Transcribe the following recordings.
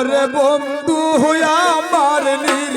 ওরে বন্ধু হইয়া আমার নিজ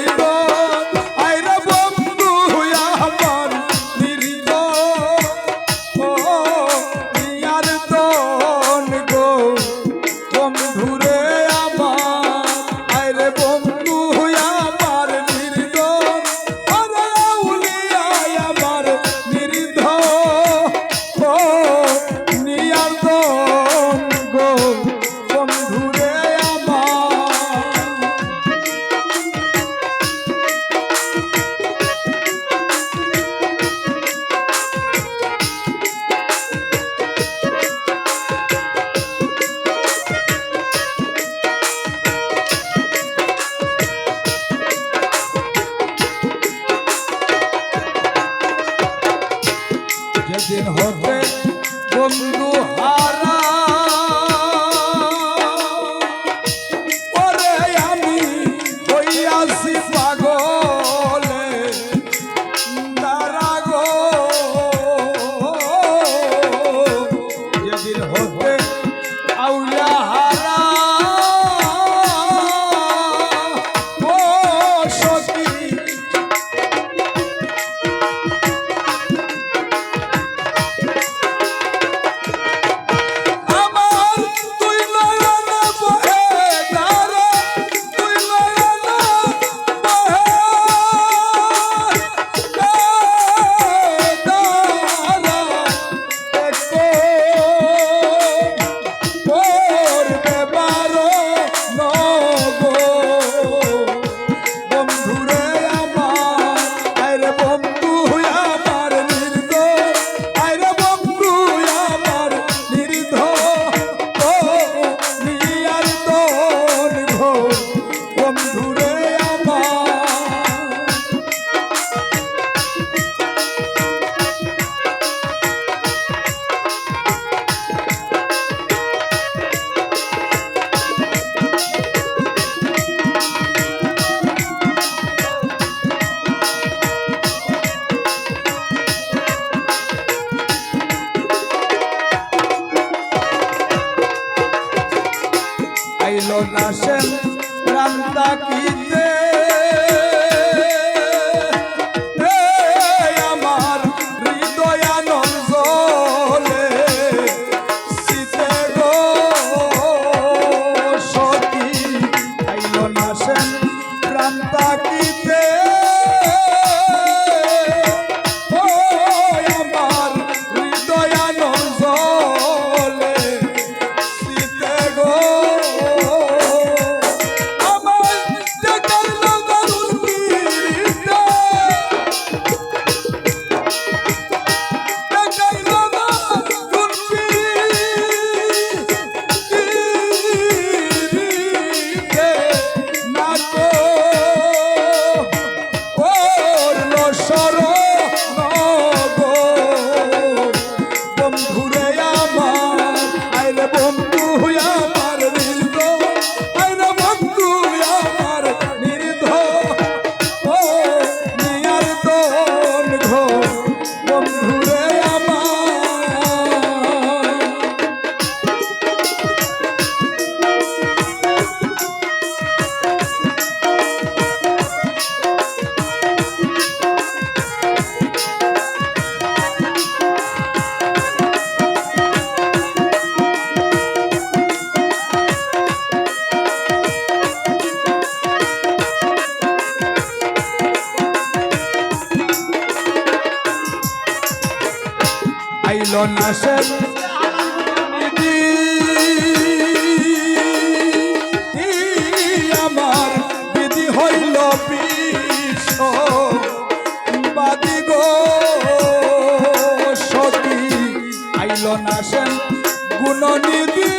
সেদিন হবে বন্ধু না সেন প্রান্তা কি ছিল না সে আমার বিধি হইল বাদি গো। সতী আইল গুণনিধি।